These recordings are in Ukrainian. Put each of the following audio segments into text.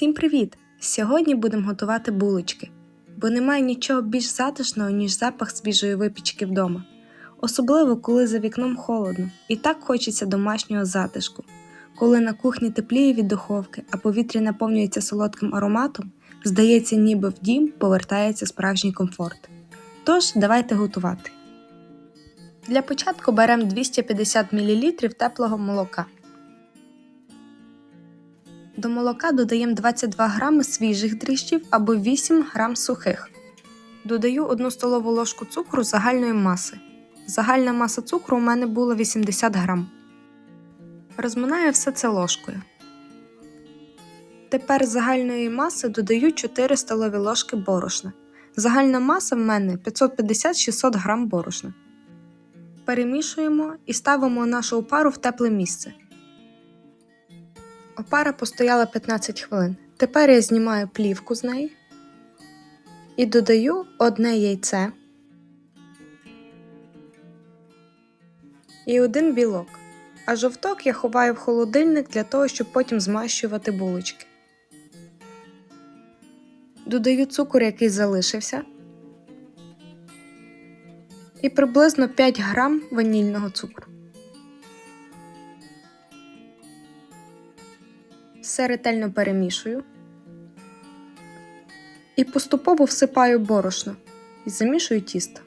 Всім привіт! Сьогодні будемо готувати булочки, бо немає нічого більш затишного, ніж запах свіжої випічки вдома. Особливо, коли за вікном холодно, і так хочеться домашнього затишку. Коли на кухні тепліє від духовки, а повітря наповнюється солодким ароматом, здається, ніби в дім повертається справжній комфорт. Тож, давайте готувати. Для початку беремо 250 мл теплого молока. До молока додаємо 22 г свіжих дріжджів або 8 г сухих. Додаю 1 столову ложку цукру загальної маси. Загальна маса цукру у мене була 80 г. Розминаю все це ложкою. Тепер з загальної маси додаю 4 столові ложки борошна. Загальна маса в мене 550-600 г борошна. Перемішуємо і ставимо нашу опару в тепле місце. Опара постояла 15 хвилин. Тепер я знімаю плівку з неї і додаю одне яйце і один білок. А жовток я ховаю в холодильник для того, щоб потім змащувати булочки. Додаю цукор, який залишився, і приблизно 5 грам ванільного цукру. Все ретельно перемішую і поступово всипаю борошно і замішую тісто.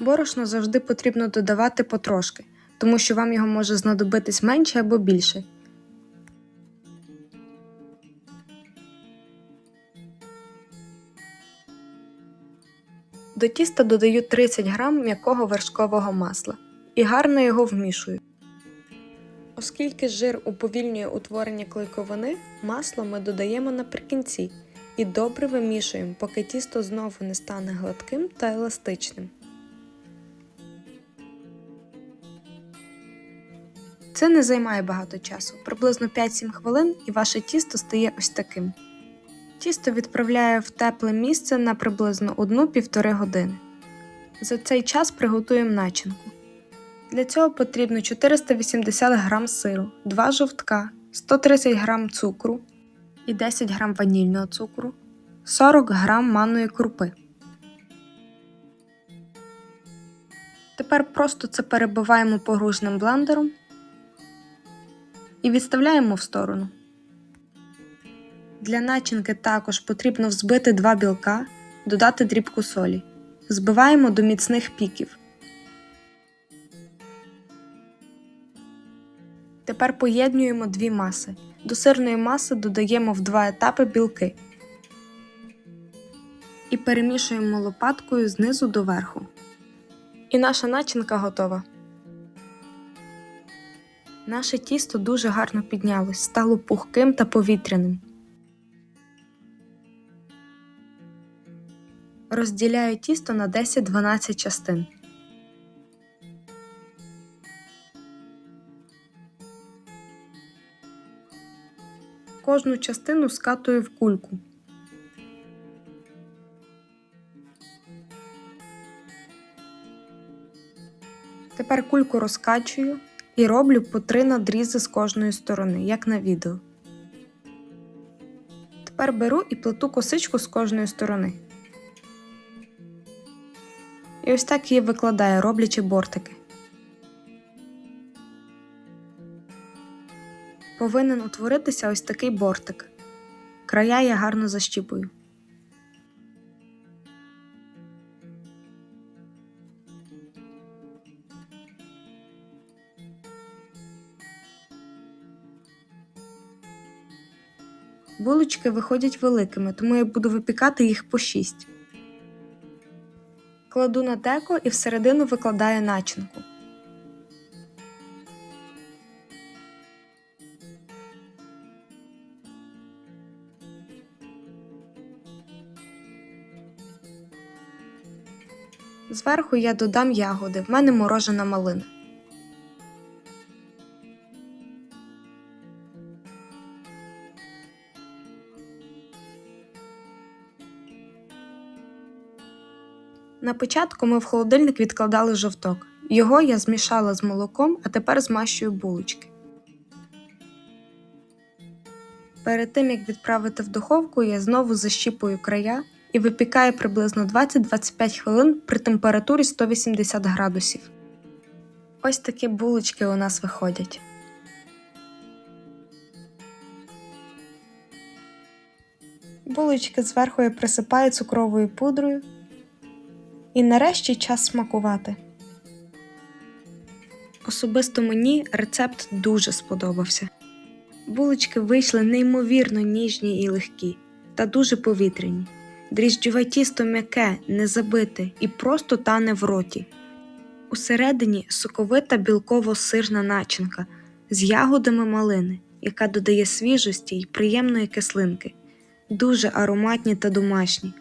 Борошно завжди потрібно додавати потрошки, тому що вам його може знадобитись менше або більше. До тіста додаю 30 г м'якого вершкового масла і гарно його вмішую. Оскільки жир уповільнює утворення клейковини, масло ми додаємо наприкінці і добре вимішуємо, поки тісто знову не стане гладким та еластичним. Це не займає багато часу, приблизно 5-7 хвилин, і ваше тісто стає ось таким. Тісто відправляю в тепле місце на приблизно 1-1,5 години. За цей час приготуємо начинку. Для цього потрібно 480 г сиру, 2 жовтка, 130 г цукру і 10 г ванільного цукру, 40 г манної крупи. Тепер просто це перебиваємо погружним блендером і відставляємо в сторону. Для начинки також потрібно взбити 2 білка, додати дрібку солі. Збиваємо до міцних піків. Тепер поєднуємо дві маси. До сирної маси додаємо в два етапи білки і перемішуємо лопаткою знизу до верху. І наша начинка готова. Наше тісто дуже гарно піднялось, стало пухким та повітряним. Розділяю тісто на 10-12 частин. Кожну частину скатую в кульку. Тепер кульку розкачую і роблю по три надрізи з кожної сторони, як на відео. Тепер беру і плету косичку з кожної сторони. І ось так її викладаю, роблячи бортики. Повинен утворитися ось такий бортик. Края я гарно защіпую. Булочки виходять великими, тому я буду випікати їх по 6. Кладу на деко і всередину викладаю начинку. Зверху я додам ягоди, в мене морожена малина. На початку ми в холодильник відкладали жовток. Його я змішала з молоком, а тепер змащую булочки. Перед тим як відправити в духовку, я знову защіпую края і випікаю приблизно 20-25 хвилин при температурі 180 градусів. Ось такі булочки у нас виходять. Булочки зверху я присипаю цукровою пудрою. І нарешті час смакувати. Особисто мені рецепт дуже сподобався. Булочки вийшли неймовірно ніжні і легкі, та дуже повітряні. Дріжджове тісто м'яке, не забите і просто тане в роті. Усередині соковита білково-сирна начинка з ягодами малини, яка додає свіжості й приємної кислинки. Дуже ароматні та домашні,